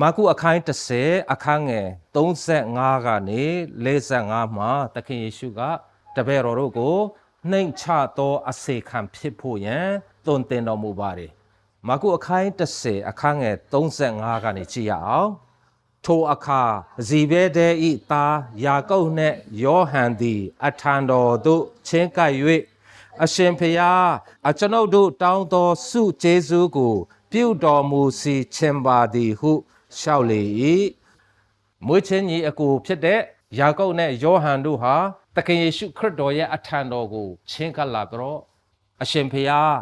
မာကုအခိုင်း30အခန်းငယ်35ကနေ45မှာသခင်ယေရှုကတပည့်တော်တို့ကိုနှိမ်ချသောအစေခံဖြစ်ဖို့ယံသွန်သင်တော်မူပါတယ်မာကုအခိုင်း30အခန်းငယ်35ကနေကြည့်ရအောင်ထိုအခါဇီဘဲဒဲဤသားယာကုပ်နှင့်ယောဟန်သည် အထံတော်သို့ချင်းကပ်၍အရှင်ဖျားအကျွန်ုပ်တို့တောင်းသောစုကျေးဇူးကို ပြုတော်မူစီခြင်းပါသည်ဟု လျှောက်လေ၏မွေးချင်းကြီးအကိုဖြစ်တဲ့ယာကုပ်နဲ့ယောဟန်တို့ဟာသခင်ယေရှုခရစ်တော်ရဲ့အထံတော်ကိုချင်းကပ်လာပြီးတော့အရှင်ဖျား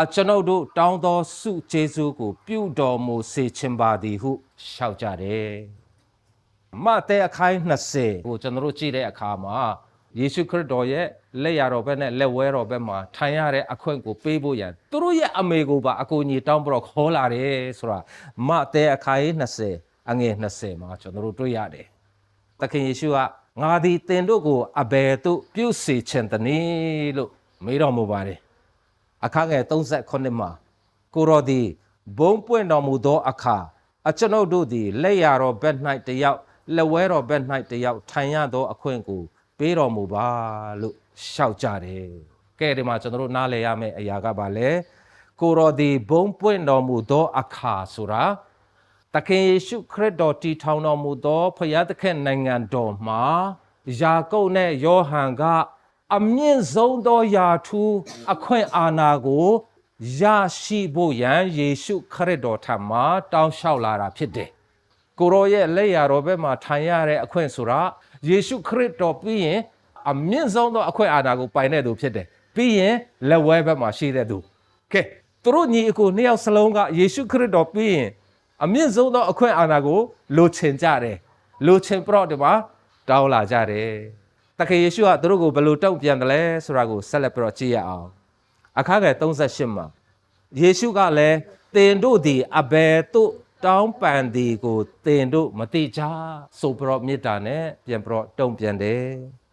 အကျွန်ုပ်တို့တောင်းသောစုကျေးဇူးကို ပြုတော်မူစေခြင်းပါသည်ဟုလျှောက်ကြတယ်မတဲအခိုင်း20ကိုကျွန်တော်တို့ကြည့်တဲ့အခါမှာ ယေရှုခရစ်တော်ရဲ့လက်ရတော်ဘက်နဲ့လက်ဝဲတော်ဘက်မှာထိုင်ရတဲ့အခွင့်ကိုပေးဖို့ရန်သူတို့ရဲ့အမေကိုပါအကူအညီတောင်းပြီးတော့ခေါ်လာတယ်ဆိုတာမတဲအခိုင်း20အငယ်20မှာကျွန်တော်တို့တွေ့ရတယ်။သခင်ယေရှုကငါသည်သင်တို့ကိုအဘယ်သို့ပြုစေခြင်းတနည်းလို့မေးတော်မူပါတယ်။အခန်းငယ်38မှာကိုရောသည်ဘုံပွင့်တော်မူသောအခါအကျွန်ုပ်တို့သည်လက်ရတော်ဘက်၌တယောက်လက်ဝဲတော်ဘက်၌တယောက်ထိုင်ရသောအခွင့်ကို ပေးတော်မူပါလို့ရှောက်ကြတယ်။ကဲဒီမှာကျွန်တော်တို့နားလည်ရမယ့်အရာကပါလေကိုရောဒီဘုံပွင့်တော်မူသောအခါဆိုတာတခင်ယေရှုခရစ်တော်တည်ထောင်တော်မူသောဖခင်သခင်နိုင်ငံတော်မှာယာကုပ်နဲ့ယောဟန်ကအမြင့်ဆုံးသောယာထူးအခွင့်အာဏာကိုရရှိဖို့ရန်ယေရှုခရစ်တော်ထံမှာတောင်းလျှောက်လာတာဖြစ်တယ်။ကိုရောရဲ့လက်ရာတော်ဘက်မှာထိုင်ရတဲ့အခွင့်ဆိုတာ ယေရှုခရစ်တော်ပြီးရင်အမြင့်ဆုံးသောအခွင့်အာဏာကိုပိုင်တဲ့သူဖြစ်တယ်။ပြီးရင်လက်ဝဲဘက်မှာရှိတဲ့သူ။ကဲသူတို့ညီအကိုနှစ်ယောက်စလုံးကယေရှုခရစ်တော်ပြီးရင်အမြင့်ဆုံးသောအခွင့်အာဏာကိုလိုချင်ကြတယ်။လိုချင်ပြတော့ဒီမှာတောင်းလာကြတယ်။တခင်ယေရှုကသူတို့ကိုဘယ်လိုတုံ့ပြန်တယ်လဲဆိုတာကိုဆက်လက်ပြတော့ကြည့်ရအောင်။အခါငယ်38မှာယေရှုကလည်းသင်တို့သည်အဘယ်သို့ တောင်းပန်သည်ကိုသင်တို့မသိကြဆိုပြတော့မေတ္တာနဲ့ပြန်ပြတော့တုံ့ပြန်တယ်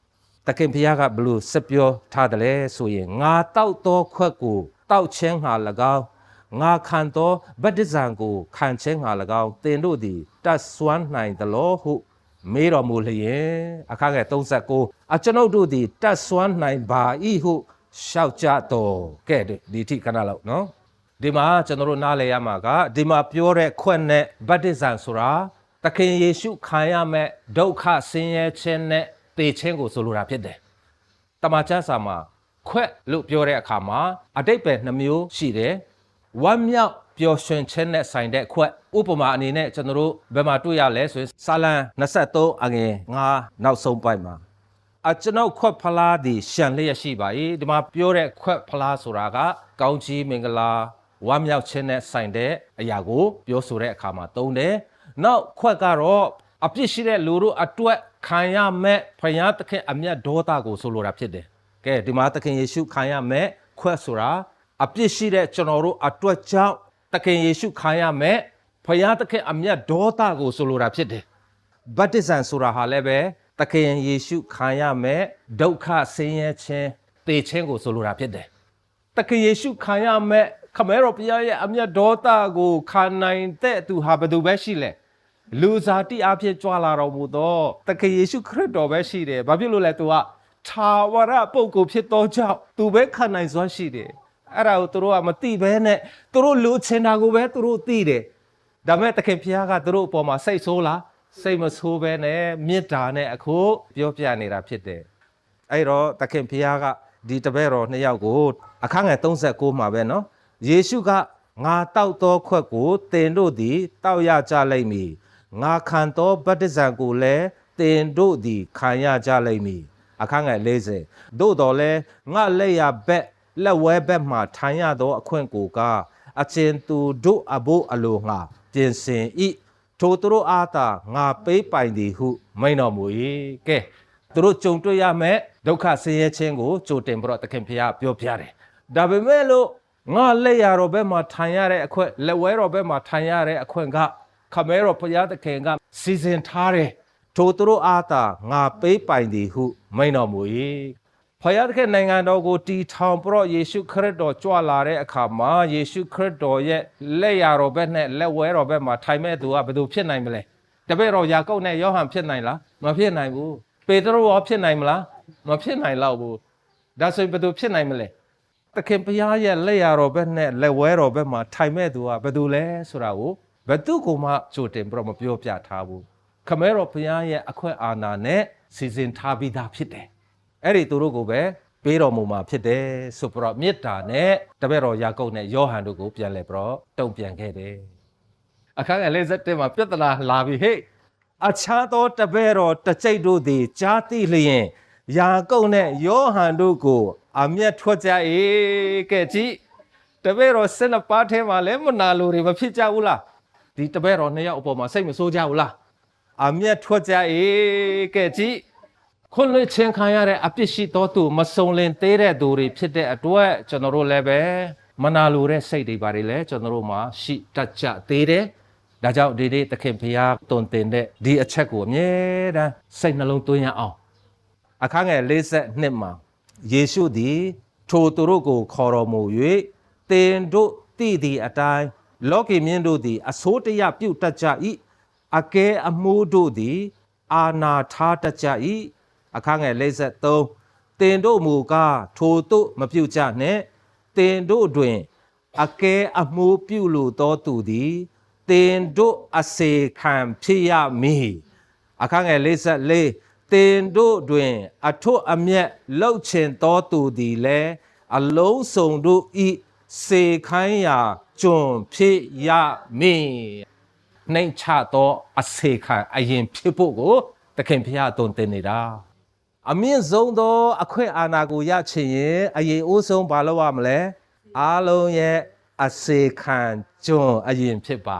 ။တခင်ဖခင်ကဘလို့စပြောထားတယ်လဲဆိုရင်ငါတောက်သောခွက်ကိုတောက်ခြင်းဟာ၎င်းငါခံသောဗတ္တဇံကိုခံခြင်းဟာ၎င်းသင်တို့သည်တတ်စွမ်းနိုင်သလောဟုမေးတော်မူလျင်အခါငယ်39အကျွန်ုပ်တို့သည်တတ်စွမ်းနိုင်ပါ၏ဟုရှောက်ကြတော်ကဲဒီထိခဏလောက်နော် ဒီမှာကျွန်တော်တို့နားလည်ရမှာကဒီမှာပြောတဲ့ခွက်နဲ့ဗတ္တဇံဆိုတာသခင်ယေရှုခံရမဲ့ဒုက္ခဆင်းရဲခြင်းနဲ့တေခြင်းကိုဆိုလိုတာဖြစ်တယ်တမန်ကျမ်းစာမှာခွက်လို့ပြောတဲ့အခါမှာအတိတ်ပဲနှမျိုးရှိတယ်ဝမ်းမြောက်ပျော်ရွှင်ခြင်းနဲ့ဆိုင်တဲ့ခွက်ဥပမာအနေနဲ့ကျွန်တော်တို့ဘယ်မှာတွေ့ရလဲဆိုရင်စာလံ23အငယ်9နောက်ဆုံးပိုက်မှာအကျွန်ုပ်ခွက်ဖလားသည်ရှံလျက်ရှိပါ၏ဒီမှာပြောတဲ့ခွက်ဖလားဆိုတာကကောင်းချီးမင်္ဂလာ ဝမ်းမြောက်ခြင်းနဲ့ဆိုင်တဲ့အရာကို ပြောဆိုတဲ့အခါမှာသုံးတယ်နောက်ခွက်ကတော့အပြစ်ရှိတဲ့လူတို့အတွက်ခံရမဲ့ဖယားသခင်အမျက်ဒေါသကိုဆိုလိုတာဖြစ်တယ်ကဲဒီမှာသခင်ယေရှုခံရမဲ့ခွက်ဆိုတာအပြစ်ရှိတဲ့ကျွန်တော်တို့အတွက်ကြောင့်သခင်ယေရှုခံရမဲ့ဖယားသခင်အမျက်ဒေါသကိုဆိုလိုတာဖြစ်တယ်ဗတ္တိဇံဆိုတာဟာလည်းပဲသခင်ယေရှုခံရမဲ့ဒုက္ခဆင်းရဲခြင်းတေခြင်းကိုဆိုလိုတာဖြစ်တယ်သခင်ယေရှုခံရမဲ့ ခမဲတော်ဘုရားရဲ့အမျက်ဒေါသကိုခံနိုင်တဲ့သူဟာဘယ်သူပဲရှိလဲလူစားတိအဖြစ်ကြွလာတော်မူသောသခင်ယေရှုခရစ်တော်ပဲရှိတယ်ဘာဖြစ်လို့လဲသူကထာဝရပုဂ္ဂိုလ်ဖြစ်သောကြောင့်သူပဲခံနိုင်စွမ်းရှိတယ်အဲ့ဒါကိုသူတို့ကမသိဘဲနဲ့သူတို့လိုချင်တာကိုပဲသူတို့သိတယ်ဒါမဲ့သခင်ဖျားကသူတို့အပေါ်မှာစိတ်ဆိုးလားစိတ်မဆိုးဘဲနဲ့မေတ္တာနဲ့အခုပြောပြနေတာဖြစ်တယ်အဲ့တော့သခင်ဖျားကဒီတပည့်တော်နှစ်ယောက်ကိုအခန်းငယ်39မှာပဲเนาะ ယေရှုကငါတောက်သောခွက်ကိုသင်တို့သည်တောက်ရကြလိမ့်မည်ငါခံသောဗတ္တဇံကိုလည်းသင်တို့သည်ခံရကြလိမ့်မည်အခန်းငယ်40သို့တော်လဲငါလက်ရဘက်လက်ဝဲဘက်မှထိုင်ရသောအခွင့်ကိုကအချင်းသူတို့အဘို့အလိုငါပြင်ဆင်ဤထိုသူတို့အားသာငါပေးပိုင်သည်ဟု မိန်တော်မူ၏ကဲသူတို့ကြုံတွေ့ရမယ့်ဒုက္ခဆင်းရဲခြင်းကိုကြိုတင်ပြီးတော့သခင်ဖျားပြောပြတယ်ဒါပေမဲ့လို့ ငါလက်ရတော်ဘက်မှာထိုင်ရတဲ့အခွင့်လက်ဝဲတော်ဘက်မှာထိုင်ရတဲ့အခွင့်ကခမဲတော်ဘုရားသခင်ကစီစဉ်ထားတယ်ထိုသူတို့အားသာငါပေးပိုင်သည်ဟုမိန်တော်မူ၏ဖယားသခင်နိုင်ငံတော်ကိုတီထောင်ပြီးတော့ယေရှုခရစ်တော်ကြွလာတဲ့အခါမှာယေရှုခရစ်တော်ရဲ့လက်ရတော်ဘက်နဲ့လက်ဝဲတော်ဘက်မှာထိုင်မဲ့သူကဘယ်သူဖြစ်နိုင်မလဲတပည့်တော်ယာကုပ်နဲ့ယောဟန်ဖြစ်နိုင်လားမဖြစ်နိုင်ဘူးပေတရုရောဖြစ်နိုင်မလားမဖြစ်နိုင်တော့ဘူးဒါဆိုရင်ဘယ်သူဖြစ်နိုင်မလဲ သခင်ဖျားရဲ့လက်ရတော်ဘက်နဲ့လက်ဝဲတော်ဘက်မှာထိုင်မဲ့သူကဘယ်သူလဲဆိုတာကိုဘယ်သူကမှကြိုတင်ပြီးတော့မပြောပြထားဘူးခမဲတော်ဖျားရဲ့အခွင့်အာဏာနဲ့စီစဉ်ထားပြီးသားဖြစ်တယ်အဲ့ဒီသူတို့ကိုပဲပေးတော်မူမှာဖြစ်တယ်ဆိုပြီးတော့မေတ္တာနဲ့တပည့်တော်ယာကုပ်နဲ့ယောဟန်တို့ကိုပြန်လဲပြီးတော့တုံ့ပြန်ခဲ့တယ်အခန်းငယ်57မှာပြဿနာလာပြီဟေ့အခြားသောတပည့်တော်တစ်ကြိတ်တို့သည်ကြားသိလျင်ယာကုပ်နဲ့ယောဟန်တို့ကို အမျက်ထွက်ကြ၏ကဲကြည့်တပည့်တော်၁၂ပါးထဲမှာလည်းမနာလိုတွေမဖြစ်ကြဘူးလားဒီတပည့်တော်နှစ်ယောက်အပေါ်မှာစိတ်မဆိုးကြဘူးလားအမျက်ထွက်ကြ၏ကဲကြည့်ခွန်လွှတ်ချင်းခံရတဲ့အပြစ်ရှိသောသူမစုံလင်သေးတဲ့သူတွေဖြစ်တဲ့အတွက်ကျွန်တော်တို့လည်းပဲမနာလိုတဲ့စိတ်တွေပါတယ်လေကျွန်တော်တို့မှာရှိတတ်ကြသေးတယ်။ဒါကြောင့်ဒီနေ့သခင်ဖျားတုံတင်တဲ့ဒီအချက်ကိုအမြဲတမ်းစိတ်နှလုံးသွင်းရအောင်။အခန်းငယ်52မှာ ယေရှုသည်ထိုသူတို့ကိုခေါ်တော်မူ၍တင်တို့တည်သည့်အတိုင်းလောကီမြင့်တို့သည်အစိုးတရားပြုတ်တတ်ကြ၏အကဲအမှုတို့သည် အာနာထားတတ်ကြ၏အခန်းငယ်53တင်တို့မူကားထိုတို့မပြုတ်ကြနှင့်တင်တို့တွင်အကဲအမှုပြုလိုသောသူသည်တင်တို့အစေခံဖြစ်ရမည်အခန်းငယ်54 တင်တို့တွင် အထွတ်အမြတ်လှုပ်ချင်သောသူသည်လည်းအလုံးစုံတို့ဤစေခိုင်းရာကျွန်ဖြစ်ရမည်နှိမ်ချသောအစေခံအရင်ဖြစ်ဖို့ကိုသခင်ဖျားတုံတင်နေတာအမြင့်ဆုံးသော အခွင့်အာဏာကိုရချင်ရင်အရင်အိုးဆုံးဘာလုပ်ရမလဲအားလုံးရဲ့အစေခံကျွန်းအရင်ဖြစ်ပါ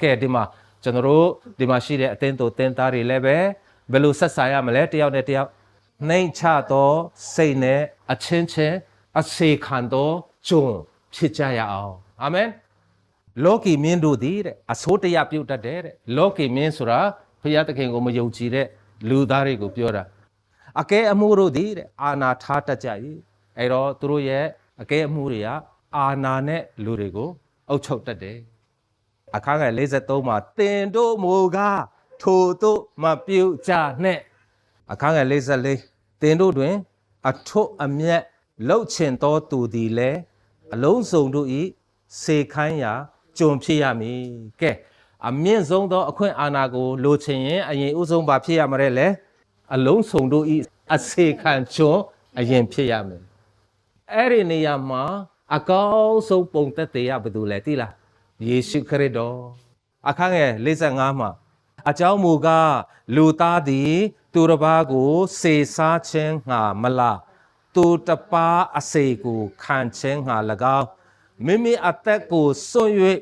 ကဲဒီမှာကျွန်တော်တို့ဒီမှာရှိတဲ့အသင်းတို့တင်းသားတွေလည်းပဲ ဘယ်လိုဆက်ဆံရမလဲတယောက်နဲ့တယောက်နှိမ်ချသောစိတ်နဲ့အချင်းချင်းအစေခံသောကျွန်းဖြစ်ကြရအောင်အာမင်လောကီမင်းတို့သည်တဲ့အဆိုးတရားပြုတ်တတ်တယ်တဲ့လောကီမင်းဆိုတာဘုရားသခင်ကိုမယုံကြည်တဲ့လူသားတွေကိုပြောတာအကဲအမှုတို့သည်တဲ့အာနာထားတတ်ကြ၏အဲ့တော့သူတို့ရဲ့အကဲအမှုတွေကအာနာနဲ့လူတွေကိုအုပ်ချုပ်တတ်တယ်အခန်းငယ်53မှာတင်တို့မူကား ထိုတို့မပြုတ်ကြနဲ့အခန်းငယ်54တင်တို့တွင် အထွတ်အမြတ်လှုပ်ချင်သောသူသည်လည်းအလုံးစုံတို့ဤစေခိုင်းရာကြုံဖြစ်ရမည်ကဲအမြင့်ဆုံးသောအခွင့်အာဏာကိုလိုချင်ရင်အရင်ဥဆုံးဘာဖြစ်ရမလဲလဲအလုံးစုံတို့ဤအစေခံကြုံအရင်ဖြစ်ရမယ်အဲ့ဒီနေရာမှာအကောင်းဆုံးပုံသက်သေရဘယ်သူလဲသိလားယေရှုခရစ်တော်အခန်းငယ်55မှာ အကြောင်းမူကားလူသားသည် သူတစ်ပါးကိုစေစားခြင်းငှာမလားသူတစ်ပါးအစေကိုခံခြင်းငှာ၎င်းမိမိအသက်ကိုစွန့်၍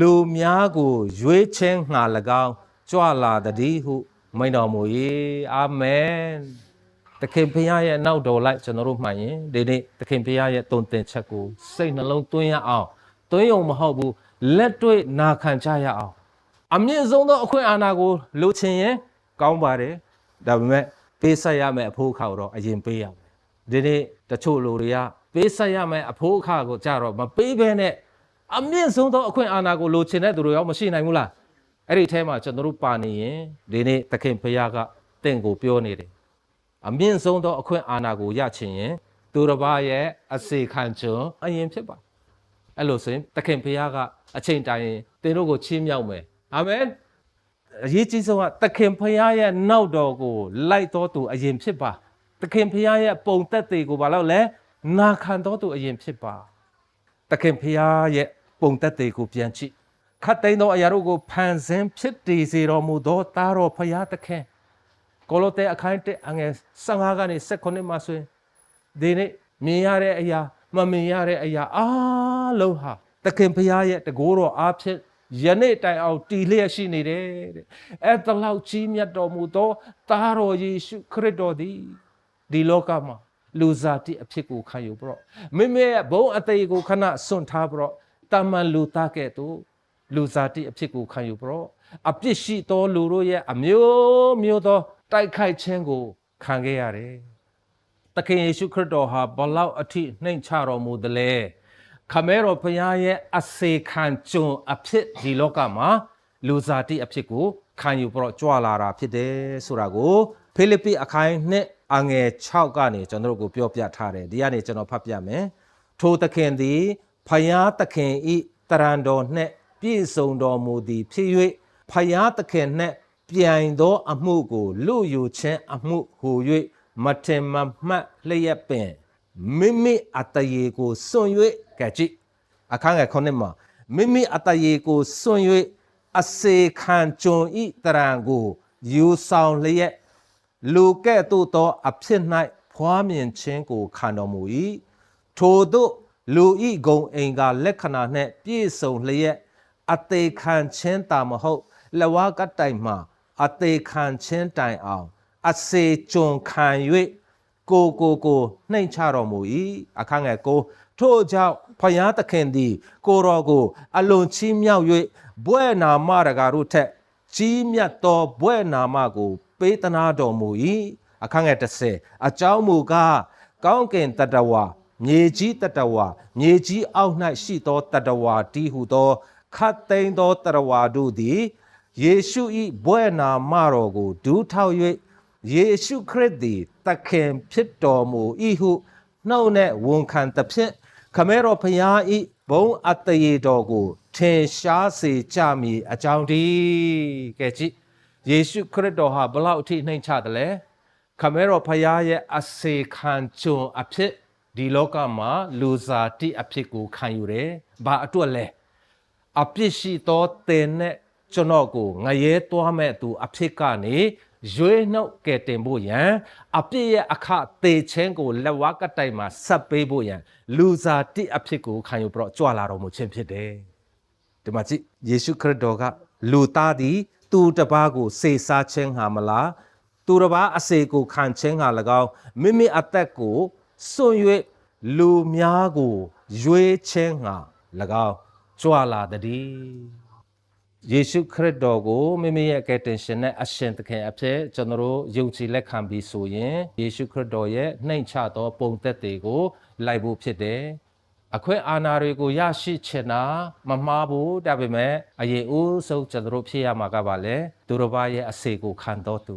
လူများကိုရွေးခြင်းငှာ၎င်းကြွလာတည်းဟု မိန်တော်မူ၏အာမင်သခင်ဖခင်ရဲ့နောက်တော်လိုက်ကျွန်တော်တို့မှန်ရင်ဒီနေ့သခင်ဖခင်ရဲ့တုံသင်ချက်ကိုစိတ်နှလုံးသွင်းရအောင်သွင်းရုံမဟုတ်ဘူးလက်တွေ့နာခံကြရအောင် အမြင့်ဆုံးသောအခွင့်အာဏာကိုလိုချင်ရင်ကောင်းပါတယ်ဒါပေမဲ့ပေးဆက်ရမယ့်အဖို့အခါကိုတော့အရင်ပေးရမယ်ဒီနေ့တချို့လူတွေကပေးဆက်ရမယ့်အဖို့အခါကိုကြတော့မပေးဘဲနဲ့အမြင့်ဆုံးသောအခွင့်အာဏာကိုလိုချင်တဲ့သူတွေရောမရှိနိုင်ဘူးလားအဲ့ဒီအဲမှာကျွန်တော်တို့ပါနေရင်ဒီနေ့သခင်ဖခင်ကတင့်ကိုပြောနေတယ်အမြင့်ဆုံးသောအခွင့်အာဏာကိုရချင်ရင်သူတစ်ပါးရဲ့အစေခံကျွန်အရင်ဖြစ်ပါအဲ့လိုဆိုရင်သခင်ဖခင်ကအချိန်တိုင်းရင်သင်တို့ကိုချီးမြှောက်မယ် အာမင်အရေးကြီးဆုံးကသခင်ဖခင်ရဲ့နောက်တော်ကိုလိုက်တော်သူအရင်ဖြစ်ပါသခင်ဖခင်ရဲ့ပုံသက်သေကိုဘာလို့လဲနာခံတော်သူအရင်ဖြစ်ပါသခင်ဖခင်ရဲ့ပုံသက်သေကိုပြန်ကြည့်ခတ်သိမ်းသောအရာတို့ကိုဖန်ဆင်းဖြစ်တည်စေတော်မူသောသားတော်ဖခင်သခင်ကိုလိုသဲအခန်း1အငယ်15ကနေ18မှာဆိုရင်ဒီနေ့မြင်ရတဲ့အရာ မမြင်ရတဲ့အရာအားလုံးဟာသခင်ဖရာရဲ့တကိုးတော်အားဖြင့် ယနေ့တိုင်အောင်တည်လျက်ရှိနေတယ်တဲ့အဲ့တလောက်ကြီးမြတ်တော်မူသောသားတော်ယေရှုခရစ်တော်သည်ဒီလောကမှာလူစားတိအဖြစ်ကိုခံယူပြီးတော့မိမိရဲ့ဘုံအသေးကိုခဏစွန့်ထားပြီးတော့တာမန်လူသားကဲ့သို့လူစားတိအဖြစ်ကိုခံယူပြီးတော့အပြစ်ရှိသောလူတို့ရဲ့အမျိုးမျိုးသော တိုက်ခိုက်ခြင်းကိုခံခဲ့ရတယ်သခင်ယေရှုခရစ်တော်ဟာဘလောက်အထိနှိမ်ချတော်မူသလဲ ခမဲတော်ဘုရားရဲ့အစေခံကျွန်အဖြစ်ဒီလောကမှာလူစားတိအဖြစ်ကိုခံယူပြီးတော့ကြွလာတာဖြစ်တယ်ဆိုတာကိုဖိလိပ္ပိအခိုင်နှစ်အငယ်6ကနေကျွန်တော်တို့ကိုပြောပြထားတယ်ဒီကနေကျွန်တော်ဖတ်ပြမယ်ထိုသခင်သည်ဖယားသခင်ဤတရံတော်နှင့်ပြည့်စုံတော်မူသည်ဖြစ်၍ဖယားသခင်နှင့်ပြိုင်သောအမှုကိုလူယူခြင်းအမှုဟူ၍မထင်မမှတ်လျက်ပင် မိမိအတရေကိုစွန့်၍ကဲကြည့်အခန်းငယ်ခုနှစ်မှာမိမိအတရေကိုစွန့်၍အစေခံကျွန်ဤတရံကိုယူဆောင်လျက်လူကဲ့သို့သောအဖြစ်၌ဖွားမြင်ခြင်းကိုခံတော်မူ၏ထိုသို့လူဤဂုံအိမ်ကလက္ခဏာနှင့်ပြည့်စုံလျက်အသေးခံခြင်းတာမဟုတ်လဝကတိုင်မှာအသေးခံခြင်းတိုင်အောင် အစေကျွန်ခံ၍ ကိုကိုကိုနှိမ်ချတော်မူ၏အခန်းငယ်ကိုထို့ကြောင့်ဖယားသခင်သည် ကိုတော်ကို အလွန်ချီးမြှောက်၍ဘွဲ့နာမတကာတို့ထက်ကြီးမြတ်သောဘွဲ့နာမကို ပေးသနာတော်မူ၏အခန်းငယ်30အကြောင်းမူကားကောင်းကင်တတဝါမြေကြီးတတဝါမြေကြီးအောက်၌ရှိသောတတဝါတီဟုသောခတ်သိမ်းသောတတဝါတို့သည်ယေရှု၏ဘွဲ့နာမတော်ကိုဒူးထောက်၍ ယေရှုခရစ်သည်တခင်ဖြစ်တော်မူ၏ဟုနှုတ်နဲ့ဝန်ခံသဖြင့်ခမဲတော်ဖျားဤဘုံအတရေတော်ကိုထင်ရှားစေကြမည်အကြောင်းဒီကဲကြည့်ယေရှုခရစ်တော်ဟာဘလောက်အထိနှိမ်ချတယ်လဲခမဲတော်ဖျားရဲ့အစေခံကျွန်အဖြစ်ဒီလောကမှာလူစားတိအဖြစ်ကိုခံယူတယ်ဘာအတွက်လဲအပြစ်ရှိသောတင်နဲ့ကျွန်တော်ကိုငရဲသွားမဲ့သူအဖြစ်ကနေ ရွေးနှုတ်ကဲတင်ဖို့ရန်အပြစ်ရဲ့အခသေချင်းကိုလက်ဝါးကတိုင်မှာဆက်ပေးဖို့ရန်လူစားတိအဖြစ်ကိုခံယူပြီးတော့ကြွလာတော်မူခြင်းဖြစ်တယ်ဒီမှာကြည့်ယေရှုခရစ်တော်ကလူသားသည် သူတစ်ပါးကိုစေစားခြင်းဟာမလားသူတစ်ပါးအစေကိုခံခြင်းဟာ၎င်းမိမိအသက်ကိုစွန့်၍လူများကိုရွေးခြင်းဟာ၎င်းကြွလာသည် ယေရှုခရစ်တော်ကိုမိမိရဲ့ကယ်တင်ရှင်နဲ့အရှင်သခင်အဖြစ်ကျွန်တော်တို့ယုံကြည်လက်ခံပြီးဆိုရင်ယေရှုခရစ်တော်ရဲ့နှိမ်ချသောပုံသက်တွေကိုလိုက်ဖို့ဖြစ်တယ်။အခွင့်အာဏာတွေကိုရရှိချင်တာမမှားဘူးဒါပေမဲ့အရေးဦးဆုံးကျွန်တော်တို့ဖြစ်ရမှာကပါလေသူတော်ဘာရဲ့အစေကိုခံတော်သူ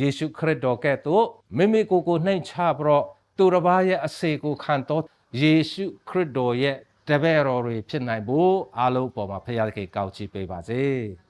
ယေရှုခရစ်တော်ကဲ့သို့မိမိကိုယ်ကိုနှိမ်ချပြီးတော့သူတော်ဘာရဲ့အစေကိုခံတော်ယေရှုခရစ်တော်ရဲ့ တပည့်တော်တွေဖြစ်နိုင်ဖို့အားလုံးပေါ်မှာဖခင်ကောင်းချီးပေးပါစေ။